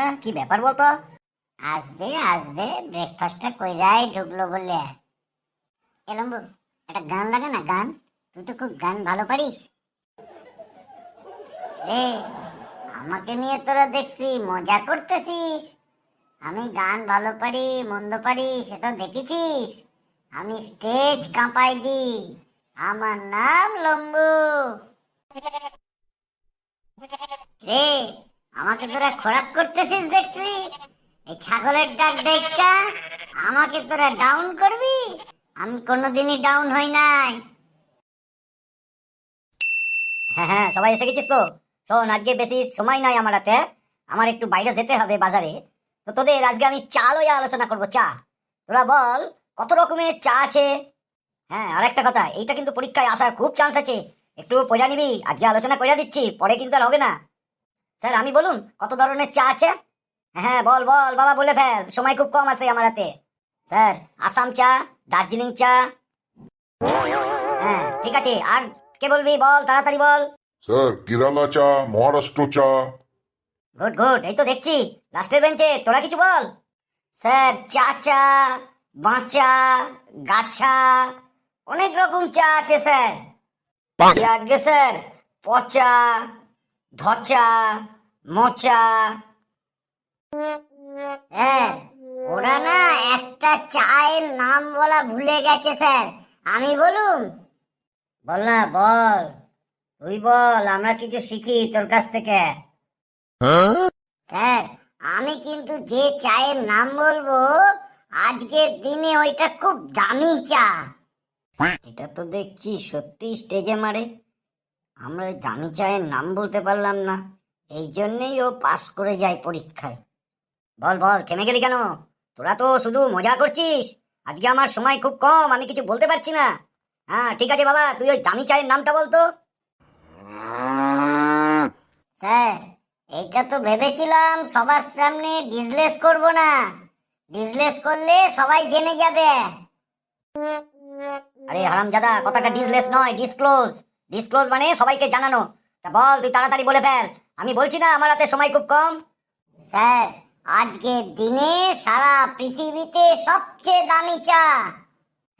না, কি ব্যাপার বলতো? আসবে আসবে ব্রেকফাস্টটা ঢুকলো একটা গান না, গান? তুই তো খুব গান ভালো পারিস। আমাকে নিয়ে তোরা দেখছি, মজা করতেছিস। আমি গান ভালো পারি, মন্দ পারি সেটা দেখেছিস। আমি স্টেজ কাঁপাই দি আমার নাম লম্বু। রে আমাকে তোরা খোরাক করতেছিস দেখছি? এই ছাগলের ডাক ডাইকা আমাকে তোরা ডাউন করবি? আমি কোনোদিনই ডাউন হই নাই। হ্যাঁ হ্যাঁ সবাই এসে গেছিস তো? শোন, আজকে বেশি সময় নাই আমার হাতে। আমার একটু বাইরে যেতে হবে বাজারে। তো তোদের আজকে আমি চা লইয়া আলোচনা করব, চা। তোরা বল, কত রকমের চা আছে? হ্যাঁ আর একটা কথা, এইটা কিন্তু পরীক্ষায় আসার খুব চান্স আছে। একটু পড়া নিবি, আজকে আলোচনা করে দিচ্ছি, পরে কিন্তু আর হবে না। স্যার আমি বলুন কত ধরনের চা আছে? হ্যাঁ বল বল বাবা বলে ফেল সময় খুব কম আছে আমার হাতে। স্যার আসাম চা দার্জিলিং চা। হ্যাঁ ঠিক আছে আর কে বলবি বল তাড়াতাড়ি বল। স্যার কেরালা চা মহারাষ্ট্র চা। গুড গুড এই তো দেখছি লাস্টের বেঞ্চে তোরা কিছু বল। স্যার চাচা বাঁচা গাছা অনেক রকম চা আছে স্যার। আগে স্যার পচা ধচা মোচা। স্যার ওরা না একটা চায়ের নাম বলা ভুলে গেছে স্যার। আমি বলুন। বল না বল। তুই বল আমরা কিছু শিখি তোর কাছ থেকে। স্যার আমি কিন্তু যে চায়ের নাম বলব আজকের দিনে ওইটা খুব দামি চা। এটা তো দেখছি সত্যি স্টেজে মারে। আমরা ওই দামি চায়ের নাম বলতে পারলাম না। এই জন্যেই ও পাস করে যায় পরীক্ষায়। বল বল, থেমে গেলি কেন? তোরা তো শুধু মজা করছিস। আজকে আমার সময় খুব কম, আমি কিছু বলতে পারছি না। হ্যাঁ ঠিক আছে বাবা, তুই ওই দামি চায়ের নামটা বলতো স্যার এইটা তো ভেবেছিলাম সবার সামনে ডিসলেস করব না। ডিসলেস করলে সবাই জেনে যাবে। আরে হারাম জাদা কথাটা ডিসলেস নয়, ডিসক্লোজ। ডিসক্লোজ মানে সবাইকে জানানো। তা বল তুই তাড়াতাড়ি বলে ফেল। আমি বলছি না আমার হাতে সময় খুব কম। স্যার আজকের দিনে সারা পৃথিবীতে সবচেয়ে দামি চা।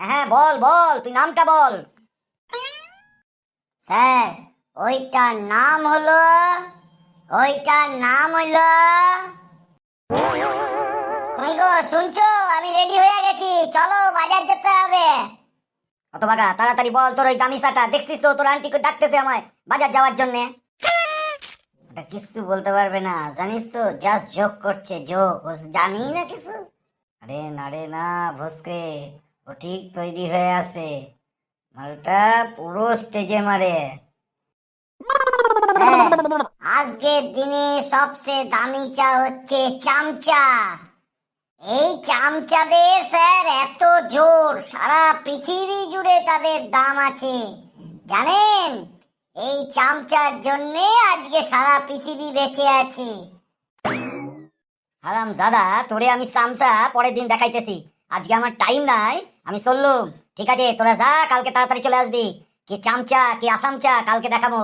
হ্যাঁ বল বল তুই নামটা বল। স্যার ওইটার নাম হলো ওইটার নাম হলো কই গো শুনছো? আমি রেডি হয়ে গেছি। চলো বাজার যেতে হবে। তাড়াতাড়ি বল তোর ওই দেখছিস তো? তোর ডাকতেছে আমায় বাজার যাওয়ার জন্য। ওটা কিছু বলতে পারবে না, জানিস তো? জাস্ট যোগ করছে যোগ জানি না কিছু। আরে না রে, না, ভসকে। ও ঠিক তৈরি হয়ে আছে। মালটা পুরো স্টেজে মারে। আজকের দিনে সবচেয়ে দামি চা হচ্ছে চামচা। এই চামচাদের স্যার, এত জোর। সারা পৃথিবী জুড়ে তাদের দাম আছে। জানেন? এই চামচার জন্যে আজকে সারা পৃথিবী বেঁচে আছে। হারাম দাদা, তোরে আমি চামচা পরের দিন দেখাইতেছি। আজকে আমার টাইম নাই। আমি চললুম। ঠিক আছে, তোরা যা, কালকে তাড়াতাড়ি চলে আসবি। কি চামচা, কি আসামচা, কালকে দেখাবো।